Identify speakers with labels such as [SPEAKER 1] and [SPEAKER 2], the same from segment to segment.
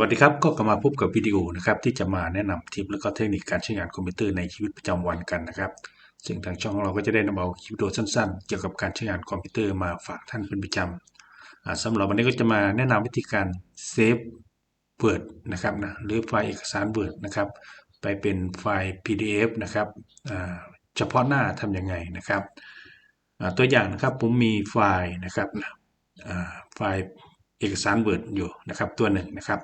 [SPEAKER 1] วัสดีครับ ก็กลับมาพบกับวิดีโอนะครับที่จะมาแนะนำทิปและก็เทคนิคการใช้งานคอมพิวเตอร์ในชีวิตประจำวันกันนะครับ ซึ่งทางช่องเราก็จะได้นำเอาคลิปวิดีโอสั้นๆ เกี่ยวกับการใช้งานคอมพิวเตอร์มาฝากท่านเป็นประจำอ่าสำหรับวันนี้ก็จะมาแนะนำวิธีการเซฟ Word นะครับนะหรือไฟล์เอกสาร Word นะครับ ไปเป็นไฟล์ PDF นะครับเฉพาะหน้าทำยังไงนะครับตัวอย่างนะครับผมมีไฟล์นะครับไฟล์ เอกสาร Word อยู่นะครับตัวหนึ่งนะครับ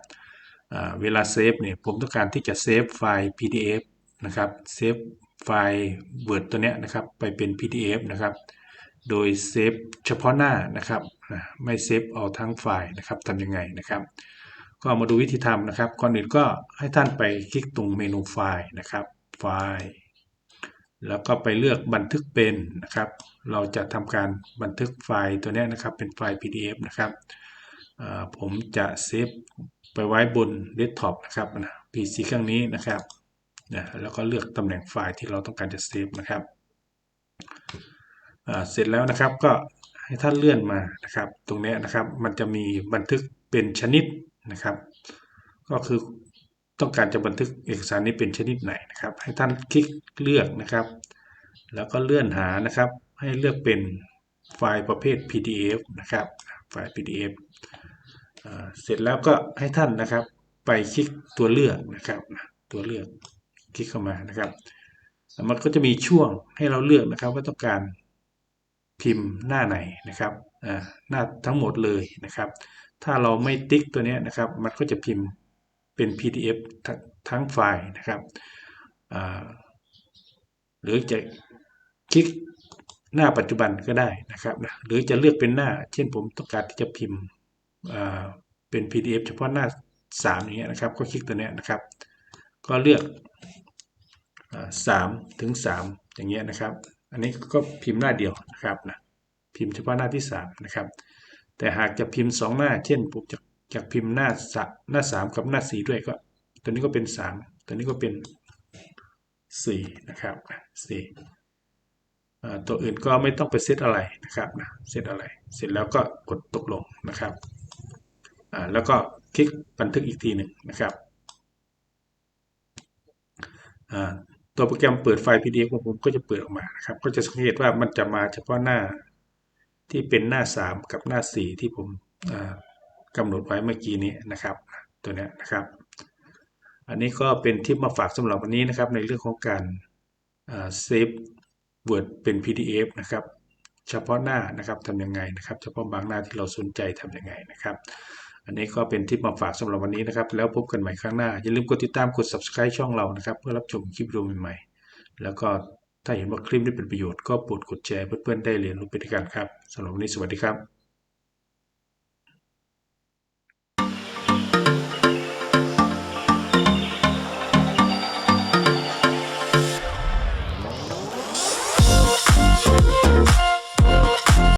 [SPEAKER 1] เวลาเซฟเนี่ยผมต้องการที่จะเซฟไฟล์ PDF นะครับเซฟไฟล์ Word ตัวเนี้ยนะครับไปเป็น PDF นะครับโดยเซฟเฉพาะหน้านะครับไม่เซฟเอาทั้งไฟล์นะครับทำยังไงนะครับ ก็มาดูวิธีทำนะครับก่อนอื่นก็ให้ท่านไปคลิกตรงเมนูไฟล์นะครับไฟล์แล้วก็ไปเลือกบันทึกเป็นนะครับ เราจะทำการบันทึกไฟล์ตัวเนี้ยนะครับเป็นไฟล์ PDF นะครับ ผมจะเซฟไปไว้บนเดสก์ท็อปนะครับนะ PC เครื่องนี้นะครับนะแล้วก็เลือกตำแหน่งไฟล์ที่เราต้องการจะเซฟนะครับเสร็จแล้วนะครับก็ให้ท่านเลื่อนมานะครับ ตรงนี้นะครับมันจะมีบันทึกเป็นชนิดนะครับ ก็คือต้องการจะบันทึกเอกสารนี้เป็นชนิดไหนนะครับ ให้ท่านคลิกเลือกนะครับ แล้วก็เลื่อนหานะครับ ให้เลือกเป็นไฟล์ประเภท PDF นะครับไฟล์ PDF เสร็จแล้วก็ให้ท่านนะครับ ไปคลิกตัวเลือกนะครับตัวเลือกคลิกเข้ามานะครับมันก็จะมีช่วงให้เราเลือกนะครับ ว่าต้องการพิมพ์หน้าไหนนะครับหน้าทั้งหมดเลยนะครับ ถ้าเราไม่ติ๊กตัวนี้นะครับ มันก็จะพิมพ์เป็น PDF ทั้งไฟล์นะครับหรือจะคลิกหน้าปัจจุบันก็ได้นะครับหรือจะเลือกเป็นหน้า เช่นผมต้องการที่จะพิมพ์ เป็น PDF เฉพาะหน้า 3 อย่างเงี้ยนะครับ ก็คลิกตัวเนี้ยนะครับ ก็เลือกสามถึง 3 อย่างเงี้ยนะครับ อันนี้ก็พิมพ์หน้าเดียวนะครับนะพิมพ์เฉพาะหน้าที่ 3 นะครับ แต่หากจะพิมพ์ 2 หน้า เช่นผมจะจะพิมพ์หน้าสหน้า 3 กับหน้า 4 ด้วยก็ ตัวนี้ก็เป็น 3 ตัวนี้ก็เป็น 4 นะครับ4อ่ตัวอื่นก็ไม่ต้องไปเซตอะไรนะครับนะเซตอะไร เสร็จแล้วก็กดตกลงนะครับ แล้วก็คลิกบันทึกอีกทีหนึ่งนะครับตัวโปรแกรมเปิดไฟล์ PDF ของผมก็จะเปิดออกมานะครับ ก็จะสังเกตว่ามันจะมาเฉพาะหน้าที่เป็นหน้า 3 กับหน้า 4 ที่ผมกำหนดไว้เมื่อกี้นี้นะครับ ตัวนี้นะครับ อันนี้ก็เป็นทิปมาฝากสำหรับวันนี้นะครับ ในเรื่องของการเซฟ Word เป็น PDF นะครับ เฉพาะหน้านะครับทำยังไงนะครับ เฉพาะบางหน้าที่เราสนใจทำยังไงนะครับ อันนี้ก็เป็นทิปมาฝากสำหรับวันนี้นะครับ แล้วพบกันใหม่ครั้งหน้า อย่าลืมกดติดตามกด subscribe ช่องเรานะครับ เพื่อรับชมคลิปวิดีโอใหม่ๆ แล้วก็ถ้าเห็นว่าคลิปนี้เป็นประโยชน์ก็โปรดกดแชร์เพื่อนๆได้เรียนรู้ไปด้วยกันครับสำหรับวันนี้สวัสดีครับ